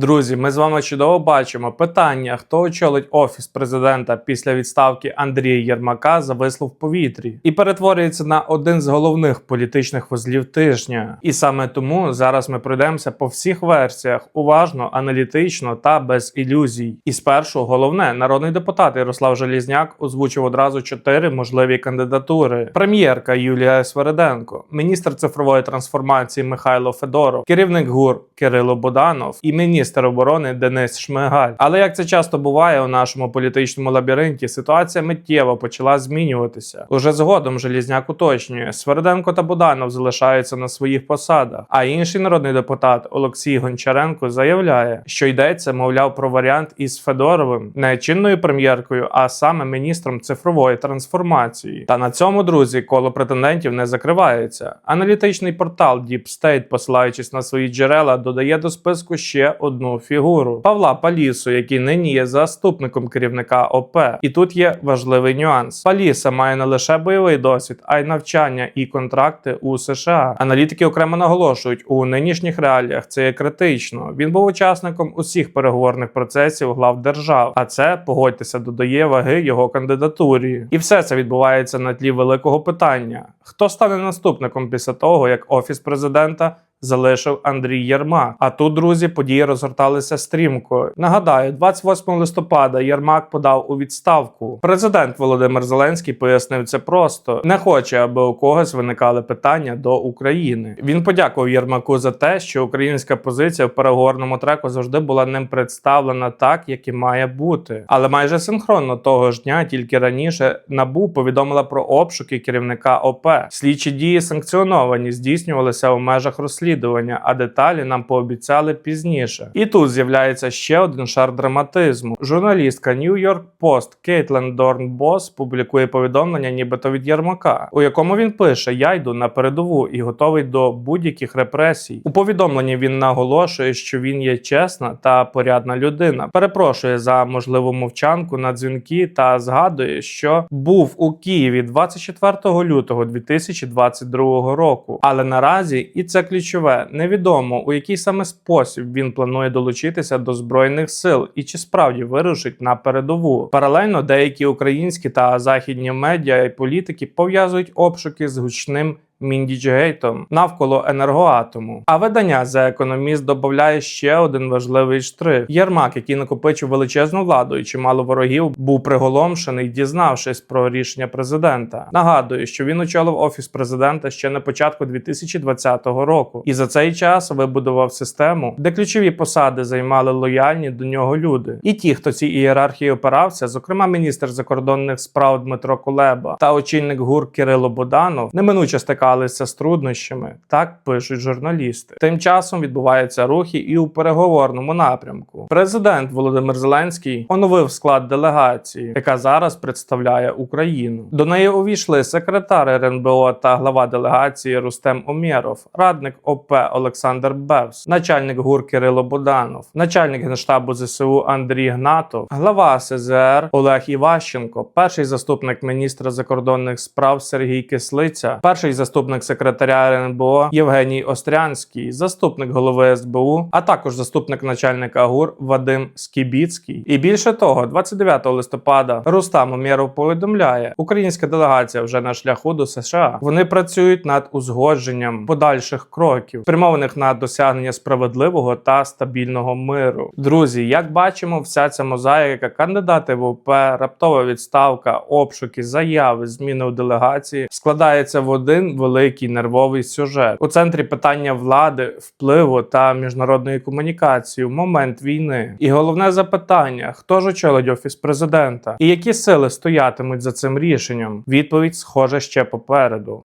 Друзі, ми з вами чудово бачимо питання, хто очолить офіс президента після відставки Андрія Єрмака зависло в повітрі і перетворюється на один з головних політичних вузлів тижня. І саме тому зараз ми пройдемося по всіх версіях уважно, аналітично та без ілюзій. І спершу головне, народний депутат Ярослав Желізняк озвучив одразу чотири можливі кандидатури: прем'єрка Юлія Свереденко, міністр цифрової трансформації Михайло Федоров, керівник ГУР Кирило Боданов і міністр оборони Денис Шмигаль. Але як це часто буває у нашому політичному лабіринті, ситуація миттєво почала змінюватися. Уже згодом Желізняк уточнює, Сверденко та Буданов залишаються на своїх посадах. А інший народний депутат Олексій Гончаренко заявляє, що йдеться, мовляв, про варіант із Федоровим, не чинною прем'єркою, а саме міністром цифрової трансформації. Та на цьому, друзі, коло претендентів не закривається. Аналітичний портал Deep State, посилаючись на свої джерела, додає до списку ще одну фігуру Павла Палісу, який нині є заступником керівника ОП. І тут є важливий нюанс: Паліса має не лише бойовий досвід, а й навчання і контракти у США. Аналітики окремо наголошують, у нинішніх реаліях це є критично. Він був учасником усіх переговорних процесів глав держав. А це погодьтеся, додає ваги його кандидатурі. І все це відбувається на тлі великого питання: хто стане наступником після того, як офіс президента залишив Андрій Єрмак. А тут, друзі, події розгорталися стрімко. Нагадаю, 28 листопада Єрмак подав у відставку. Президент Володимир Зеленський пояснив це просто: не хоче, аби у когось виникали питання до України. Він подякував Єрмаку за те, що українська позиція в переговорному треку завжди була ним представлена так, як і має бути. Але майже синхронно того ж дня, тільки раніше, набу повідомила про обшуки керівника ОП. Слідчі дії санкціоновані, здійснювалися у межах розслідування, а деталі нам пообіцяли пізніше. І тут з'являється ще один шар драматизму. Журналістка New York Post Кейтлен Дорнбос публікує повідомлення, нібито від Єрмака, у якому він пише: Я йду на передову і готовий до будь-яких репресій. У повідомленні він наголошує, що він є чесна та порядна людина. Перепрошує за можливу мовчанку на дзвінки та згадує, що був у Києві 24 лютого 2022 року. Але наразі і це ключове невідомо у який саме спосіб він планує долучитися до збройних сил і чи справді вирушить на передову. Паралельно деякі українські та західні медіа і політики пов'язують обшуки з гучним. Міндіджгейтом навколо енергоатому. А видання The Economist додає ще один важливий штрих: Єрмак, який накопичив величезну владу і чимало ворогів, був приголомшений, дізнавшись про рішення президента. Нагадую, що він очолив офіс президента ще на початку 2020 року, і за цей час вибудував систему, де ключові посади займали лояльні до нього люди. І ті, хто цій ієрархії опирався, зокрема міністр закордонних справ Дмитро Кулеба та очільник ГУР Кирило Боданов, неминуче стикалися з труднощами, так пишуть журналісти. Тим часом відбуваються рухи і у переговорному напрямку. Президент Володимир Зеленський оновив склад делегації, яка зараз представляє Україну. До неї увійшли секретар РНБО та глава делегації Рустем Омєров, радник ОП Олександр Бевс, начальник ГУР Кирило Боданов, начальник генштабу ЗСУ Андрій Гнатов, глава СЗР Олег Іващенко, перший заступник міністра закордонних справ Сергій Кислиця, перший заступник секретаря РНБО Євгеній Острянський, заступник голови СБУ, а також заступник начальника ГУР Вадим Скібіцький. І більше того, 29 листопада Рустам Умєров повідомляє, українська делегація вже на шляху до США. Вони працюють над узгодженням подальших кроків, спрямованих на досягнення справедливого та стабільного миру. Друзі, як бачимо, вся ця мозаїка, кандидати в ОП, раптова відставка, обшуки, заяви, зміни у делегації складається в один великий нервовий сюжет. У центрі питання влади, впливу та міжнародної комунікації в момент війни. І головне запитання: хто ж очолить офіс президента, і які сили стоятимуть за цим рішенням? Відповідь схоже ще попереду.